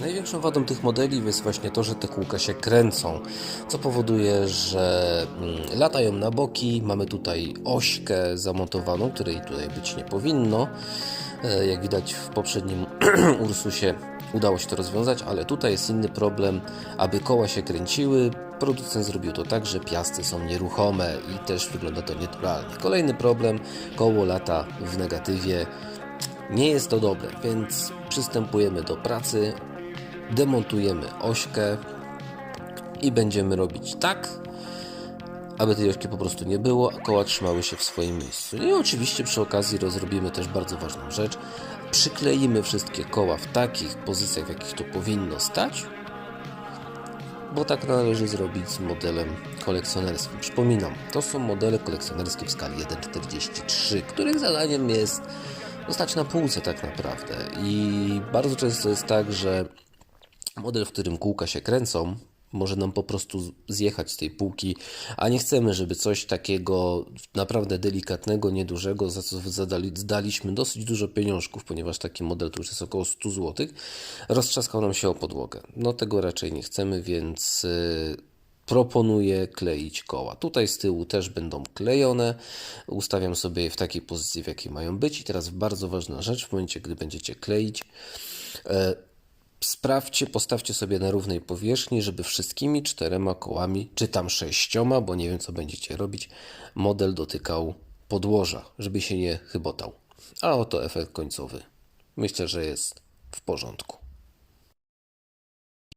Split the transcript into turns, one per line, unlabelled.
Największą wadą tych modeli jest właśnie to, że te kółka się kręcą, co powoduje, że mm, latają na boki. Mamy tutaj ośkę zamontowaną, której tutaj być nie powinno. E, Jak widać w poprzednim Ursusie udało się to rozwiązać, ale tutaj jest inny problem. Aby koła się kręciły, producent zrobił to tak, że piasty są nieruchome i też wygląda to nienaturalnie. Kolejny problem, koło lata w negatywie. Nie jest to dobre, więc przystępujemy do pracy, demontujemy ośkę i będziemy robić tak, aby tej ośki po prostu nie było, a koła trzymały się w swoim miejscu. I oczywiście przy okazji rozrobimy też bardzo ważną rzecz. Przykleimy wszystkie koła w takich pozycjach, w jakich to powinno stać, bo tak należy zrobić z modelem kolekcjonerskim. Przypominam, to są modele kolekcjonerskie w skali 1.43, których zadaniem jest zostać na półce tak naprawdę. I bardzo często jest tak, że model, w którym kółka się kręcą, może nam po prostu zjechać z tej półki, a nie chcemy, żeby coś takiego naprawdę delikatnego, niedużego, za co zadali, zdaliśmy dosyć dużo pieniążków, ponieważ taki model to już jest około 100 zł, roztrzaskał nam się o podłogę. No tego raczej nie chcemy, więc yy, proponuję kleić koła. Tutaj z tyłu też będą klejone. Ustawiam sobie je w takiej pozycji, w jakiej mają być. I teraz bardzo ważna rzecz, w momencie, gdy będziecie kleić, e, sprawdźcie, postawcie sobie na równej powierzchni, żeby wszystkimi czterema kołami, czy tam sześcioma, bo nie wiem, co będziecie robić, model dotykał podłoża, żeby się nie chybotał. A oto efekt końcowy. Myślę, że jest w porządku.